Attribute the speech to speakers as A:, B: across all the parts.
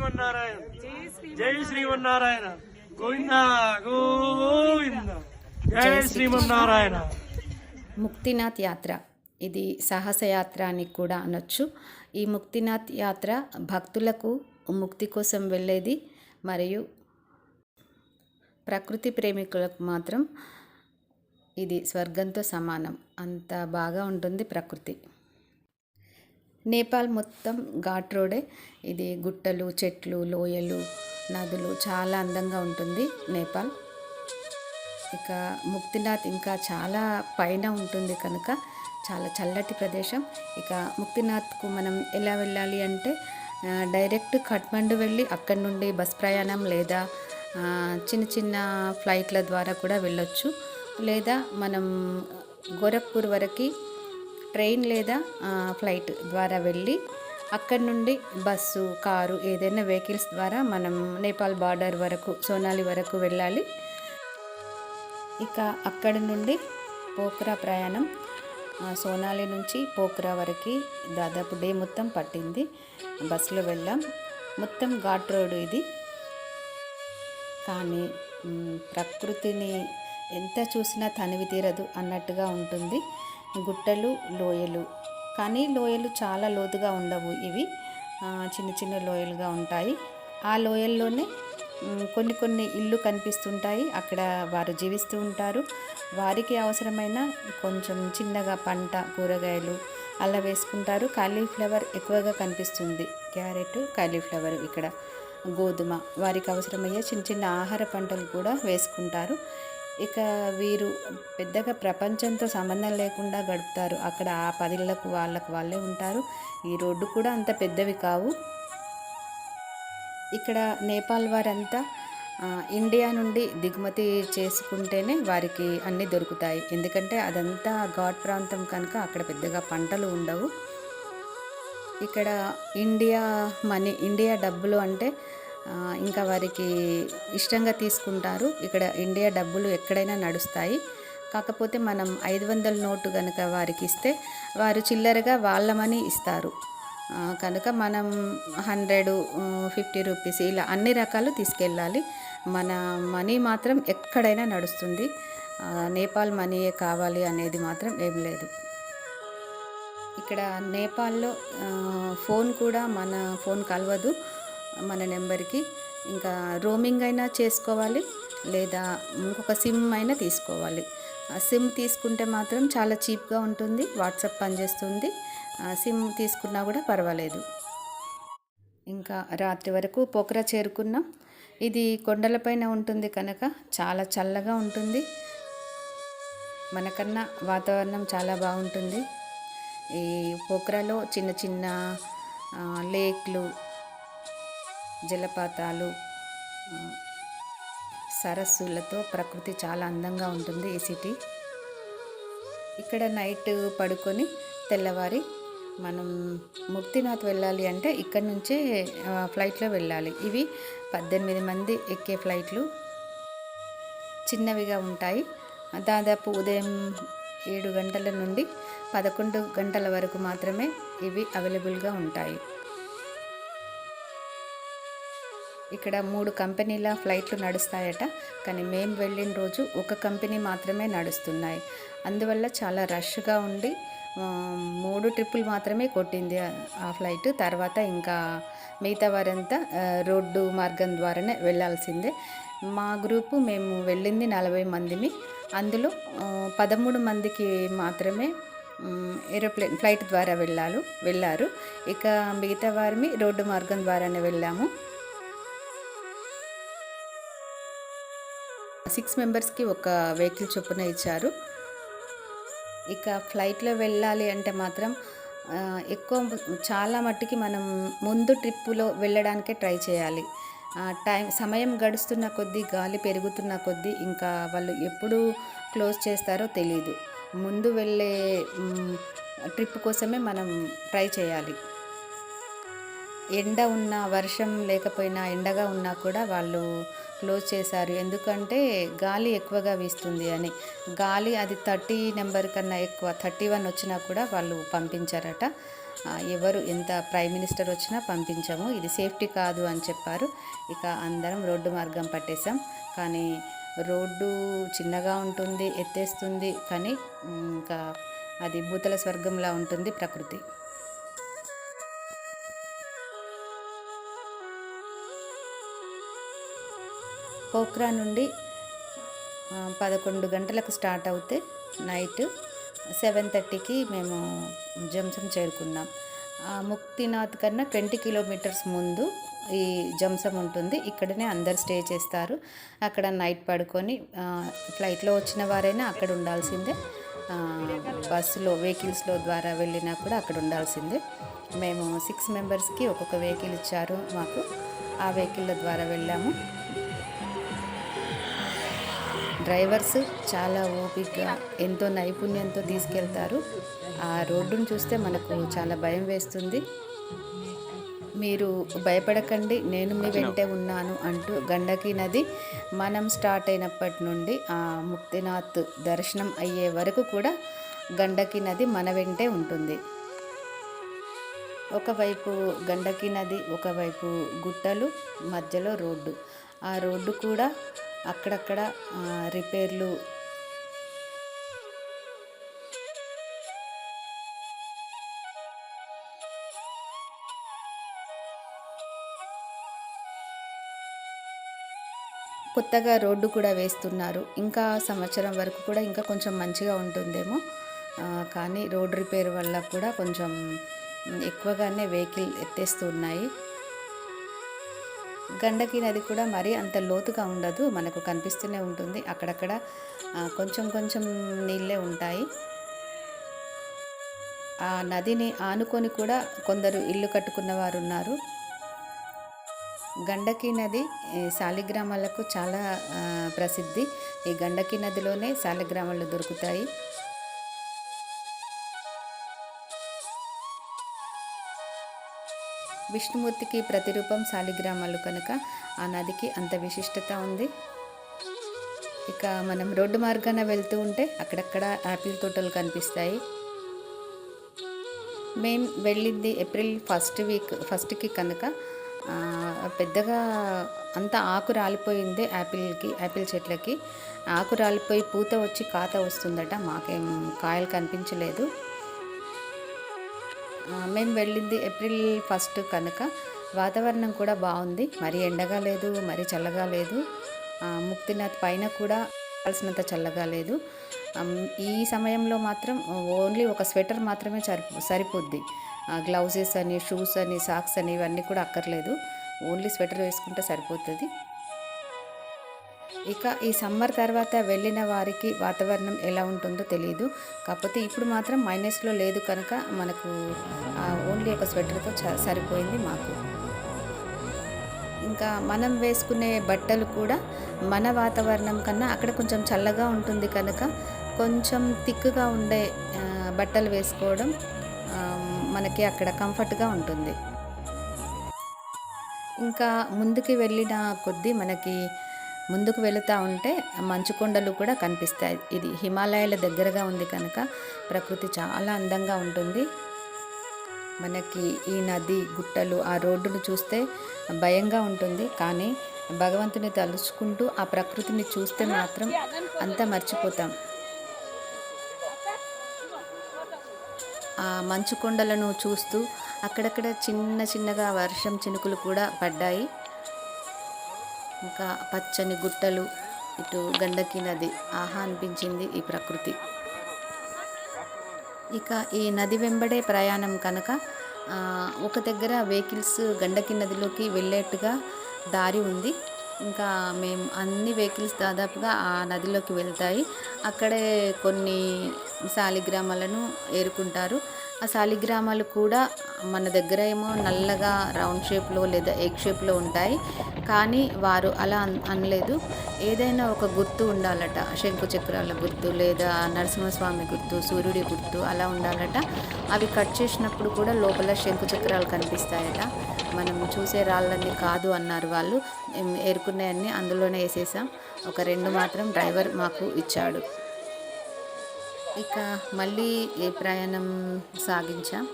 A: శ్రీమన్నారాయణ. జై శ్రీమన్నారాయణ. గోవింద గోవింద. జై శ్రీమన్నారాయణ.
B: ముక్తినాథ్ యాత్ర. ఇది సాహసయాత్ర అని కూడా అనొచ్చు. ఈ ముక్తినాథ్ యాత్ర భక్తులకు ముక్తి కోసం వెళ్ళేది మరియు ప్రకృతి ప్రేమికులకు మాత్రం ఇది స్వర్గంతో సమానం. అంత బాగా ఉంటుంది ప్రకృతి. నేపాల్ మొత్తం ఘాట్ రోడే. ఇది గుట్టలు చెట్లు లోయలు నదులు చాలా అందంగా ఉంటుంది నేపాల్. ఇక ముక్తినాథ్ ఇంకా చాలా పైన ఉంటుంది కనుక చాలా చల్లటి ప్రదేశం. ఇక ముక్తినాథ్కు మనం ఎలా వెళ్ళాలి అంటే డైరెక్ట్ కఠ్మండు వెళ్ళి అక్కడి నుండి బస్ ప్రయాణం లేదా చిన్న చిన్న ఫ్లైట్ల ద్వారా కూడా వెళ్ళొచ్చు. లేదా మనం గోరఖ్పూర్ వరకు ట్రైన్ లేదా ఫ్లైట్ ద్వారా వెళ్ళి అక్కడ నుండి బస్సు కారు ఏదైనా వెహికల్స్ ద్వారా మనం నేపాల్ బార్డర్ వరకు సోనాలి వరకు వెళ్ళాలి. ఇక అక్కడ నుండి పోక్రా ప్రయాణం సోనాలి నుంచి పోక్రా వరకు దాదాపు డే మొత్తం పట్టింది. బస్సులో వెళ్ళాం. మొత్తం ఘాట్ రోడ్ ఇది. కానీ ప్రకృతిని ఎంత చూసినా తనివి తీరదు అన్నట్టుగా ఉంటుంది. గుట్టలు లోయలు. కానీ లోయలు చాలా లోతుగా ఉండవు ఇవి. చిన్న చిన్న లోయలుగా ఉంటాయి. ఆ లోయల్లోనే కొన్ని కొన్ని ఇల్లు కనిపిస్తుంటాయి. అక్కడ వారు జీవిస్తూ ఉంటారు. వారికి అవసరమైన కొంచెం చిన్నగా పంట కూరగాయలు అలా వేసుకుంటారు. కాలీఫ్లవర్ ఎక్కువగా కనిపిస్తుంది. క్యారెట్ కాలీఫ్లవర్ ఇక్కడ. గోధుమ వారికి అవసరమయ్యే చిన్న చిన్న ఆహార పంటలు కూడా వేసుకుంటారు. ఇక వీరు పెద్దగా ప్రపంచంతో సంబంధం లేకుండా గడుపుతారు. అక్కడ ఆ పదిళ్ళకు వాళ్ళకు వాళ్ళే ఉంటారు. ఈ రోడ్డు కూడా అంత పెద్దవి కావు. ఇక్కడ నేపాల్ వారంతా ఇండియా నుండి దిగుమతి చేసుకుంటేనే వారికి అన్నీ దొరుకుతాయి. ఎందుకంటే అదంతా ఘాట్ ప్రాంతం కనుక అక్కడ పెద్దగా పంటలు ఉండవు. ఇక్కడ ఇండియా మనీ ఇండియా డబ్బులు అంటే ఇంకా వారికి ఇష్టంగా తీసుకుంటారు. ఇక్కడ ఇండియా డబ్బులు ఎక్కడైనా నడుస్తాయి. కాకపోతే మనం ఐదు వందల నోటు కనుక వారికి ఇస్తే వారు చిల్లరగా వాళ్ళ మనీ ఇస్తారు. కనుక మనం హండ్రెడ్ ఫిఫ్టీ రూపీస్ ఇలా అన్ని రకాలు తీసుకెళ్ళాలి. మన మనీ మాత్రం ఎక్కడైనా నడుస్తుంది. నేపాల్ మనీయే కావాలి అనేది మాత్రం ఏం లేదు. ఇక్కడ నేపాల్లో ఫోన్ కూడా మన ఫోన్ కలవదు. మన నెంబర్కి. ఇంకా రోమింగ్ అయినా చేసుకోవాలి లేదా ఇంకొక సిమ్ అయినా తీసుకోవాలి. సిమ్ తీసుకుంటే మాత్రం చాలా చీప్గా ఉంటుంది వాట్సాప్ పనిచేస్తుంది. సిమ్ తీసుకున్నా కూడా పర్వాలేదు. ఇంకా రాత్రి వరకు పోఖరా చేరుకున్నాం. ఇది కొండలపైన ఉంటుంది కనుక చాలా చల్లగా ఉంటుంది. మనకన్నా వాతావరణం చాలా బాగుంటుంది. ఈ పోఖరాలో చిన్న చిన్న లేక్లు జలపాతాలు సరస్సులతో ప్రకృతి చాలా అందంగా ఉంటుంది ఈ సిటీ. ఇక్కడ నైట్ పడుకొని తెల్లవారి మనం ముక్తినాథ్ వెళ్ళాలి అంటే ఇక్కడ నుంచే ఫ్లైట్లో వెళ్ళాలి. ఇవి పద్దెనిమిది మంది ఎక్కే ఫ్లైట్లు. చిన్నవిగా ఉంటాయి. దాదాపు ఉదయం ఏడు గంటల నుండి పదకొండు గంటల వరకు మాత్రమే ఇవి అవైలబుల్గా ఉంటాయి. ఇక్కడ మూడు కంపెనీల ఫ్లైట్లు నడుస్తాయట కానీ మేము వెళ్ళిన రోజు ఒక కంపెనీ మాత్రమే నడుస్తున్నాయి. అందువల్ల చాలా రష్గా ఉండి మూడు ట్రిప్పులు మాత్రమే కొట్టింది ఆ- ఫ్లైట్. తర్వాత ఇంకా మిగతా వారంతా రోడ్డు మార్గం ద్వారానే వెళ్ళాల్సిందే. మా గ్రూపు మేము వెళ్ళింది నలభై మందిని అందులో పదమూడు మందికి మాత్రమే ఏరోప్లేన్ ఫ్లైట్ ద్వారా వెళ్ళాలి వెళ్ళారు. ఇక మిగతా వారిని రోడ్డు మార్గం ద్వారానే వెళ్ళాము. సిక్స్ మెంబర్స్కి ఒక వెహికల్ చొప్పున ఇచ్చారు. ఇక ఫ్లైట్లో వెళ్ళాలి అంటే మాత్రం ఎక్కువ చాలా మట్టుకి మనం ముందు ట్రిప్పులో వెళ్ళడానికే ట్రై చేయాలి. టైం సమయం గడుస్తున్న కొద్దీ గాలి పెరుగుతున్న కొద్దీ ఇంకా వాళ్ళు ఎప్పుడు క్లోజ్ చేస్తారో తెలియదు ముందు వెళ్ళే ట్రిప్ కోసమే మనం ట్రై చేయాలి. ఎండ ఉన్న వర్షం లేకపోయినా ఎండగా ఉన్నా కూడా వాళ్ళు క్లోజ్ చేశారు. ఎందుకంటే గాలి ఎక్కువగా వీస్తుంది అని. గాలి అది థర్టీ నెంబర్ కన్నా ఎక్కువ థర్టీ వన్ వచ్చినా కూడా వాళ్ళు పంపించారట. ఎవరు ఎంత ప్రైమ్ మినిస్టర్ వచ్చినా పంపించాము. ఇది సేఫ్టీ కాదు అని చెప్పారు. ఇక అందరం రోడ్డు మార్గం పట్టేశాం. కానీ రోడ్డు చిన్నగా ఉంటుంది ఎత్తేస్తుంది కానీ ఇంకా అది భూతల స్వర్గంలా ఉంటుంది ప్రకృతి. పోఖ్రా నుండి పదకొండు గంటలకు స్టార్ట్ అవుతే నైట్ సెవెన్ థర్టీకి మేము జంసం చేరుకున్నాం. ముక్తినాథ్ కన్నా ట్వంటీ కిలోమీటర్స్ ముందు ఈ జంసం ఉంటుంది. ఇక్కడనే అందరు స్టే చేస్తారు. అక్కడ నైట్ పడుకొని ఫ్లైట్లో వచ్చిన వారైనా అక్కడ ఉండాల్సిందే. బస్సులో వెహికల్స్లో ద్వారా వెళ్ళినా కూడా అక్కడ ఉండాల్సిందే. మేము సిక్స్ మెంబర్స్కి ఒక్కొక్క వెహికల్ ఇచ్చారు మాకు. ఆ వెహికల్ ద్వారా వెళ్ళాము. డ్రైవర్స్ చాలా ఓపికగా ఎంతో నైపుణ్యంతో తీసుకెళ్తారు. ఆ రోడ్డును చూస్తే మనకు చాలా భయం వేస్తుంది. మీరు భయపడకండి నేను మీ వెంటే ఉన్నాను అంటూ గండకి నది మనం స్టార్ట్ అయినప్పటి నుండి ఆ ముక్తినాథ్ దర్శనం అయ్యే వరకు కూడా గండకి నది మన వెంటే ఉంటుంది. ఒకవైపు గండకి నది ఒకవైపు గుట్టలు మధ్యలో రోడ్డు. ఆ రోడ్డు కూడా అక్కడక్కడ రిపేర్లు. కొత్తగా రోడ్డు కూడా వేస్తున్నారు. ఇంకా సంవత్సరం వరకు కూడా ఇంకా కొంచెం మంచిగా ఉంటుందేమో. కానీ రోడ్ రిపేర్ వల్ల కూడా కొంచెం ఎక్కువగానే వెహికల్ ఎత్తేస్తున్నాయి. గండకి నది కూడా మరీ అంత లోతుగా ఉండదు. మనకు కనిపిస్తూనే ఉంటుంది. అక్కడక్కడ కొంచెం కొంచెం నీళ్ళే ఉంటాయి. ఆ నదిని ఆనుకొని కూడా కొందరు ఇల్లు కట్టుకున్న వారు ఉన్నారు. గండకి నది శాలిగ్రామాలకు చాలా ప్రసిద్ధి. ఈ గండకి నదిలోనే శాలిగ్రామాలు దొరుకుతాయి. విష్ణుమూర్తికి ప్రతిరూపం శాలిగ్రామాలు కనుక ఆ నదికి అంత విశిష్టత ఉంది. ఇక మనం రోడ్డు మార్గాన వెళ్తూ ఉంటే అక్కడక్కడ యాపిల్ తోటలు కనిపిస్తాయి. మేము వెళ్ళింది ఏప్రిల్ ఫస్ట్ వీక్ ఫస్ట్కి కనుక పెద్దగా అంత ఆకు రాలిపోయింది యాపిల్కి యాపిల్ చెట్లకి. ఆకు రాలిపోయి పూత వచ్చి కాత వస్తుందట మాకేం కాయలు కనిపించలేదు. మేము వెళ్ళింది ఏప్రిల్ ఫస్ట్ కనుక. వాతావరణం కూడా బాగుంది. మరి ఎండగా లేదు మరి చల్లగా లేదు. ముక్తినాథ్ పైన కూడా కావాల్సినంత చల్లగా లేదు. ఈ సమయంలో మాత్రం ఓన్లీ ఒక స్వెటర్ మాత్రమే సరిపో సరిపోద్ది. గ్లౌజెస్ అని షూస్ అని సాక్స్ అని ఇవన్నీ కూడా అక్కర్లేదు. ఓన్లీ స్వెటర్ వేసుకుంటే సరిపోతుంది. ఇక ఈ సమ్మర్ తర్వాత వెళ్ళిన వారికి వాతావరణం ఎలా ఉంటుందో తెలియదు కాకపోతే ఇప్పుడు మాత్రం మైనస్లో లేదు కనుక మనకు ఓన్లీ ఒక స్వెటర్తో సరిపోయింది మాకు. ఇంకా మనం వేసుకునే బట్టలు కూడా మన వాతావరణం కన్నా అక్కడ కొంచెం చల్లగా ఉంటుంది కనుక కొంచెం తిక్కుగా ఉండే బట్టలు వేసుకోవడం మనకి అక్కడ కంఫర్ట్గా ఉంటుంది. ఇంకా ముందుకు వెళ్ళిన కొద్దీ మనకి ముందుకు వెళుతూ ఉంటే మంచు కొండలు కూడా కనిపిస్తాయి. ఇది హిమాలయాల దగ్గరగా ఉంది కనుక ప్రకృతి చాలా అందంగా ఉంటుంది. మనకి ఈ నది గుట్టలు ఆ రోడ్డును చూస్తే భయంగా ఉంటుంది. కానీ భగవంతుని తలుచుకుంటూ ఆ ప్రకృతిని చూస్తే మాత్రం అంతా మర్చిపోతాం. ఆ మంచు కొండలను చూస్తూ అక్కడక్కడ చిన్న చిన్నగా వర్షం చినుకులు కూడా పడ్డాయి. ఇంకా పచ్చని గుట్టలు ఇటు గండకి నది ఆహా అనిపించింది ఈ ప్రకృతి. ఇక ఈ నది వెంబడే ప్రయాణం కనుక ఒక దగ్గర వెహికల్స్ గండకి నదిలోకి వెళ్ళేట్టుగా దారి ఉంది. ఇంకా మేము అన్ని వెహికల్స్ దాదాపుగా ఆ నదిలోకి వెళ్తాయి. అక్కడే కొన్ని శాలిగ్రామాలను ఏరుకుంటారు. ఆ శాలిగ్రామాలు కూడా మన దగ్గర ఏమో నల్లగా రౌండ్ షేప్లో లేదా ఎగ్ షేప్లో ఉంటాయి. కానీ వారు అలా అన్- అనలేదు. ఏదైనా ఒక గుర్తు ఉండాలట. శంకు చక్రాల గుర్తు లేదా నరసింహస్వామి గుర్తు సూర్యుడి గుర్తు అలా ఉండాలట. అవి కట్ చేసినప్పుడు కూడా లోపల శంకు చక్రాలు కనిపిస్తాయట. మనం చూసే రాళ్ళన్నీ కాదు అన్నారు వాళ్ళు. ఏరుకున్నాయన్నీ అందులోనే వేసేసాం. ఒక రెండు మాత్రం డ్రైవర్ మాకు ఇచ్చాడు. ఇక మళ్ళీ ఏ ప్రయాణం సాగించాం?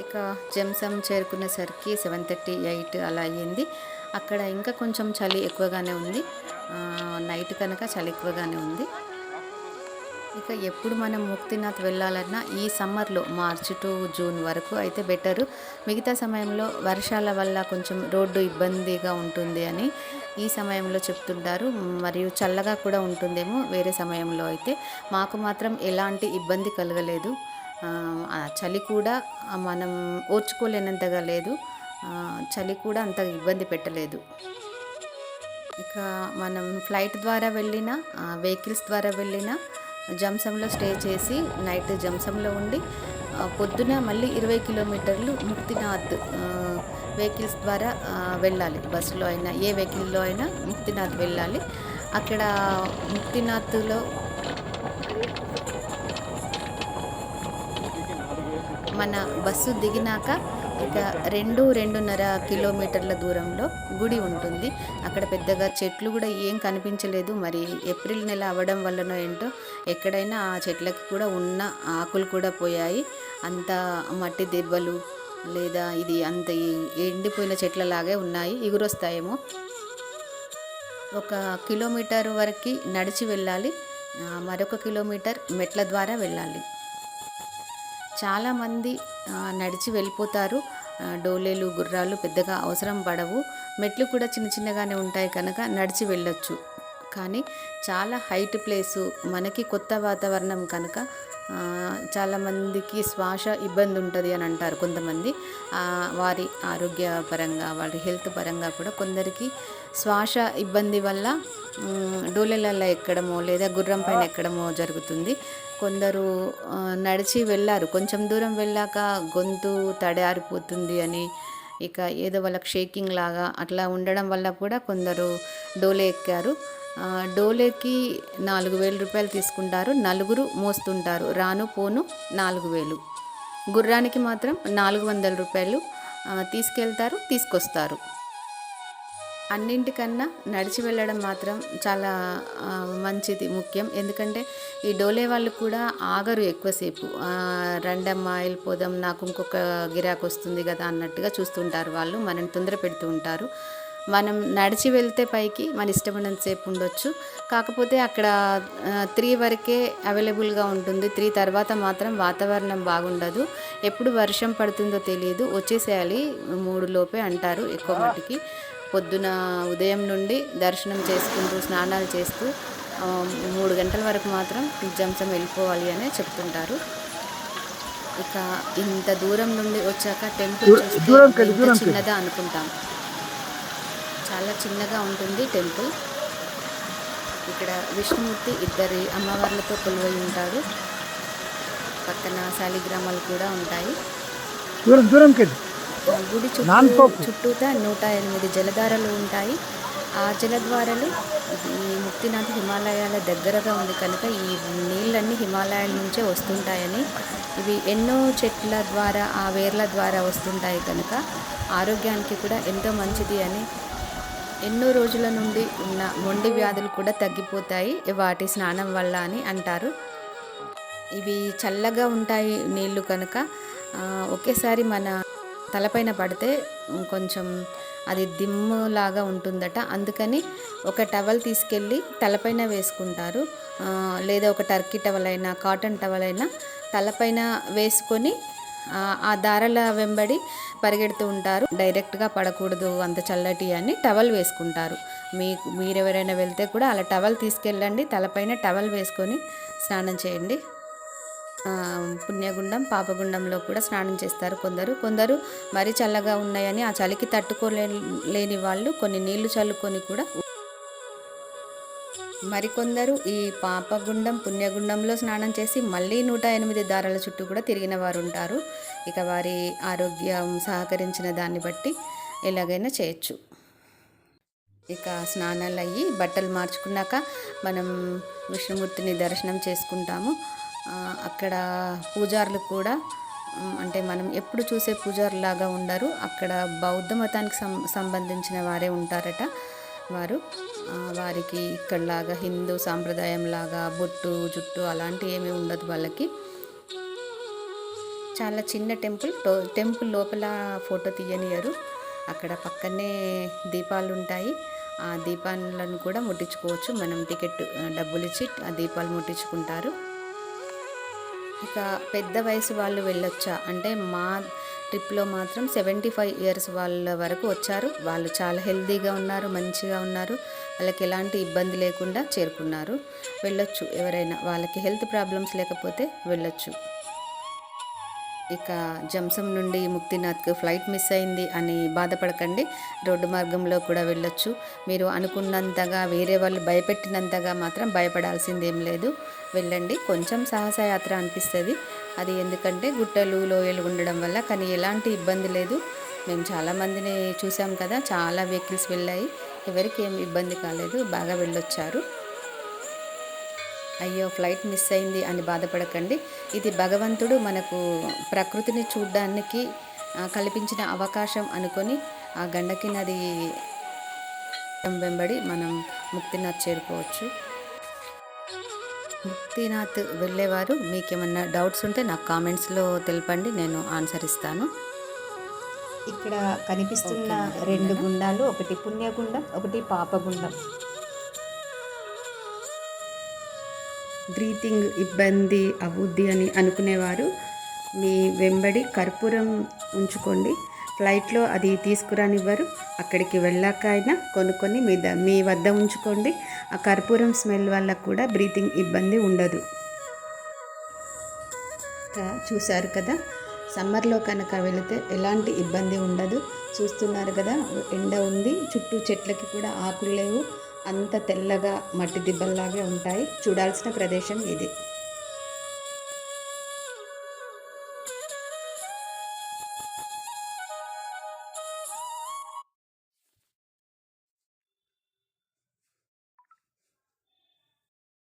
B: ఇక జంసం చేరుకునేసరికి సెవెన్ థర్టీ ఎయిట్ అలా అయ్యింది. అక్కడ ఇంకా కొంచెం చలి ఎక్కువగానే ఉంది. నైట్ కనుక చలి ఎక్కువగానే ఉంది. ఇక ఎప్పుడు మనం ముక్తినాథ్ వెళ్ళాలన్నా ఈ సమ్మర్లో మార్చ్ టు జూన్ వరకు అయితే బెటరు. మిగతా సమయంలో వర్షాల వల్ల కొంచెం రోడ్డు ఇబ్బందిగా ఉంటుంది అని ఈ సమయంలో చెప్తుంటారు. మరియు చల్లగా కూడా ఉంటుందేమో వేరే సమయంలో అయితే. మాకు మాత్రం ఎలాంటి ఇబ్బంది కలగలేదు. చలి కూడా మనం ఓర్చుకోలేనంతగా లేదు. చలి కూడా అంత ఇబ్బంది పెట్టలేదు. ఇక మనం ఫ్లైట్ ద్వారా వెళ్ళిన వెహికల్స్ ద్వారా వెళ్ళిన జంసంలో స్టే చేసి నైట్ జంసంలో ఉండి పొద్దున మళ్ళీ ఇరవై కిలోమీటర్లు ముక్తినాథ్ వెహికల్స్ ద్వారా వెళ్ళాలి. బస్సులో అయినా ఏ వెహికల్లో అయినా ముక్తినాథ్ వెళ్ళాలి. అక్కడ ముక్తినాథ్లో మన బస్సు దిగినాక ఇక రెండు రెండున్నర కిలోమీటర్ల దూరంలో గుడి ఉంటుంది. అక్కడ పెద్దగా చెట్లు కూడా ఏం కనిపించలేదు. మరి ఏప్రిల్ నెల అవ్వడం వల్లనో ఏంటో ఎక్కడైనా ఆ చెట్లకి కూడా ఉన్న ఆకులు కూడా పోయాయి. అంత మట్టి దెబ్బలు లేదా ఇది అంత ఈ- ఎండిపోయిన చెట్లలాగే ఉన్నాయి. ఎగురొస్తాయేమో. ఒక కిలోమీటర్ వరకు నడిచి వెళ్ళాలి. మరొక కిలోమీటర్ మెట్ల ద్వారా వెళ్ళాలి. చాలామంది నడిచి వెళ్ళిపోతారు. డోలేలు గుర్రాలు పెద్దగా అవసరం పడవు. మెట్లు కూడా చిన్న చిన్నగానే ఉంటాయి కనుక నడిచి వెళ్ళొచ్చు. కానీ చాలా హైట్ ప్లేసు మనకి కొత్త వాతావరణం కనుక చాలామందికి శ్వాస ఇబ్బంది ఉంటుంది అని అంటారు కొంతమంది. వారి ఆరోగ్య పరంగా వారి హెల్త్ పరంగా కూడా కొందరికి శ్వాస ఇబ్బంది వల్ల డోలెలలో డోలేలలో ఎక్కడమో లేదా గుర్రం పైన ఎక్కడమో జరుగుతుంది. కొందరు నడిచి వెళ్ళారు. కొంచెం దూరం వెళ్ళాక గొంతు తడారిపోతుంది అని ఇక ఏదో వాళ్ళకి షేకింగ్ లాగా అట్లా ఉండడం వల్ల కూడా కొందరు డోలే ఎక్కారు. డోలేకి నాలుగు వేల రూపాయలు తీసుకుంటారు. నలుగురు మోస్తుంటారు. రాను పోను నాలుగు వేలు. గుర్రానికి మాత్రం నాలుగు వందల రూపాయలు తీసుకెళ్తారు తీసుకొస్తారు. అన్నింటికన్నా నడిచి వెళ్ళడం మాత్రం చాలా మంచిది ముఖ్యం. ఎందుకంటే ఈ డోలే వాళ్ళు కూడా ఆగరు ఎక్కువసేపు. ఆ, వెళ్ళిపోదాం నాకు ఇంకొక గిరాకు వస్తుంది కదా అన్నట్టుగా చూస్తుంటారు వాళ్ళు మనని తొందర పెడుతూ ఉంటారు. మనం నడిచి వెళ్తే పైకి మన ఇష్టమైనంతసేపు ఉండొచ్చు. కాకపోతే అక్కడ త్రీ వరకే అవైలబుల్గా ఉంటుంది. త్రీ తర్వాత మాత్రం వాతావరణం బాగుండదు. ఎప్పుడు వర్షం పడుతుందో తెలియదు. వచ్చేసేయాలి మూడు లోపే అంటారు ఎక్కువ మట్టుకి పొద్దున ఉదయం నుండి దర్శనం చేసుకుంటూ స్నానాలు చేస్తూ మూడు గంటల వరకు మాత్రం జంసం వెళ్ళిపోవాలి అనే చెప్తుంటారు. ఇక ఇంత దూరం నుండి వచ్చాక టెంపుల్ చూస్తే చిన్నదా అనుకుంటాం. చాలా చిన్నగా ఉంటుంది టెంపుల్. ఇక్కడ విష్ణుమూర్తి ఇద్దరి అమ్మవార్లతో కొలువై ఉంటాడు. పక్కన శాలిగ్రామాలు కూడా ఉంటాయి.
C: దూరం వెళ్ళి
B: ఆ గుడి చుట్టూ చుట్టూతా నూట ఎనిమిది జలధారలు ఉంటాయి. ఆ జలధారలు ఈ ముక్తినాథ్ హిమాలయాల దగ్గరగా ఉంది కనుక ఈ నీళ్ళన్నీ హిమాలయాల నుంచే వస్తుంటాయని. ఇవి ఎన్నో చెట్ల ద్వారా ఆ వేర్ల ద్వారా వస్తుంటాయి కనుక ఆరోగ్యానికి కూడా ఎంతో మంచిది అని. ఎన్నో రోజుల నుండి ఉన్న మొండి వ్యాధులు కూడా తగ్గిపోతాయి. వాటి స్నానం వల్ల అని అంటారు. ఇవి చల్లగా ఉంటాయి నీళ్ళు కనుక. ఒకేసారి మన తలపైన పడితే కొంచెం అది దిమ్ములాగా ఉంటుందట. అందుకని ఒక టవల్ తీసుకెళ్ళి తలపైన వేసుకుంటారు. లేదా ఒక టర్కీ టవల్ అయినా కాటన్ టవల్ అయినా తలపైన వేసుకొని ఆ, దారాల వెంబడి పరిగెడుతూ ఉంటారు. డైరెక్ట్గా పడకూడదు అంత చల్లటి అని టవల్ వేసుకుంటారు. మీకు మీరెవరైనా వెళ్తే కూడా అలా టవల్ తీసుకెళ్ళండి. తలపైన టవల్ వేసుకొని స్నానం చేయండి. పుణ్యగుండం పాపగుండంలో కూడా స్నానం చేస్తారు కొందరు. కొందరు మరీ చల్లగా ఉన్నాయని ఆ చలికి తట్టుకోలేని లేని వాళ్ళు కొన్ని నీళ్ళు చల్లుకొని కూడా మరికొందరు ఈ పాపగుండం పుణ్యగుండంలో స్నానం చేసి మళ్ళీ నూట ఎనిమిది దారాల చుట్టూ కూడా తిరిగిన వారు ఉంటారు ఇక వారి ఆరోగ్యం సహకరించిన దాన్ని బట్టి ఎలాగైనా చేయొచ్చు. ఇక స్నానాలు అయ్యి బట్టలు మార్చుకున్నాక మనం విష్ణుమూర్తిని దర్శనం చేసుకుంటాము. అక్కడ పూజారులు కూడా అంటే మనం ఎప్పుడు చూసే పూజారులాగా ఉండరు. అక్కడ బౌద్ధ మతానికి సం సంబంధించిన వారే ఉంటారట వారు. వారికి ఇక్కడలాగా హిందూ సాంప్రదాయం లాగా బొట్టు జుట్టు అలాంటి ఏమీ ఉండదు వాళ్ళకి. చాలా చిన్న టెంపుల్ టో- టెంపుల్ లోపల ఫోటో తీయనియరు. అక్కడ పక్కనే దీపాలు ఉంటాయి ఆ దీపాలను కూడా ముట్టించుకోవచ్చు. మనం టికెట్ డబ్బులు ఇచ్చి ఆ దీపాలు ముట్టించుకుంటారు. ఇక పెద్ద వయసు వాళ్ళు వెళ్ళొచ్చా? అంటే మా ట్రిప్లో మాత్రం సెవెంటీ ఫైవ్ ఇయర్స్ వాళ్ళ వరకు వచ్చారు. వాళ్ళు చాలా హెల్తీగా ఉన్నారు మంచిగా ఉన్నారు. వాళ్ళకి ఎలాంటి ఇబ్బంది లేకుండా చేరుకున్నారు. వెళ్ళొచ్చు ఎవరైనా. వాళ్ళకి హెల్త్ ప్రాబ్లమ్స్ లేకపోతే వెళ్ళొచ్చు. ఇక జంసం నుండి ముక్తినాథ్కి ఫ్లైట్ మిస్ అయింది అని బాధపడకండి. రోడ్డు మార్గంలో కూడా వెళ్ళొచ్చు. మీరు అనుకున్నంతగా వేరే వాళ్ళు భయపెట్టినంతగా మాత్రం భయపడాల్సింది ఏం లేదు. వెళ్ళండి. కొంచెం సాహసయాత్ర అనిపిస్తుంది. అది ఎందుకంటే గుట్టలు లోయలు ఉండడం వల్ల కానీ ఎలాంటి ఇబ్బంది లేదు. మేము చాలామందిని చూసాం కదా. చాలా వెహికల్స్ వెళ్ళాయి. ఎవరికి ఏం ఇబ్బంది కాలేదు. బాగా వెళ్ళొచ్చారు. అయ్యో ఫ్లైట్ మిస్ అయింది అని బాధపడకండి. ఇది భగవంతుడు మనకు ప్రకృతిని చూడడానికి కల్పించిన అవకాశం అనుకొని ఆ గండకి నది వెంబడి మనం ముక్తినాథ్ చేరుకోవచ్చు. ముక్తినాథ్ వెళ్ళేవారు. మీకేమన్నా డౌట్స్ ఉంటే నాకు కామెంట్స్లో తెలపండి నేను ఆన్సర్ ఇస్తాను.
D: ఇక్కడ కనిపిస్తున్న రెండు గుండాలు ఒకటి పుణ్యగుండం ఒకటి పాపగుండం.
B: బ్రీతింగ్ ఇబ్బంది అవుద్ది అని అనుకునేవారు. మీ వెంబడి కర్పూరం ఉంచుకోండి. ఫ్లైట్లో అది తీసుకురానివ్వరు. అక్కడికి వెళ్ళాక అయినా కొనుక్కొని మీ ద మీ వద్ద ఉంచుకోండి. ఆ కర్పూరం స్మెల్ వల్ల కూడా బ్రీతింగ్ ఇబ్బంది ఉండదు. చూశారు కదా? సమ్మర్లో కనుక వెళితే ఎలాంటి ఇబ్బంది ఉండదు. చూస్తున్నారు కదా? ఎండ ఉంది. చుట్టూ చెట్లకి కూడా ఆకులు లేవు. అంత తెల్లగా మట్టి దిబ్బల్లాగే ఉంటాయి. చూడాల్సిన ప్రదేశం ఇది.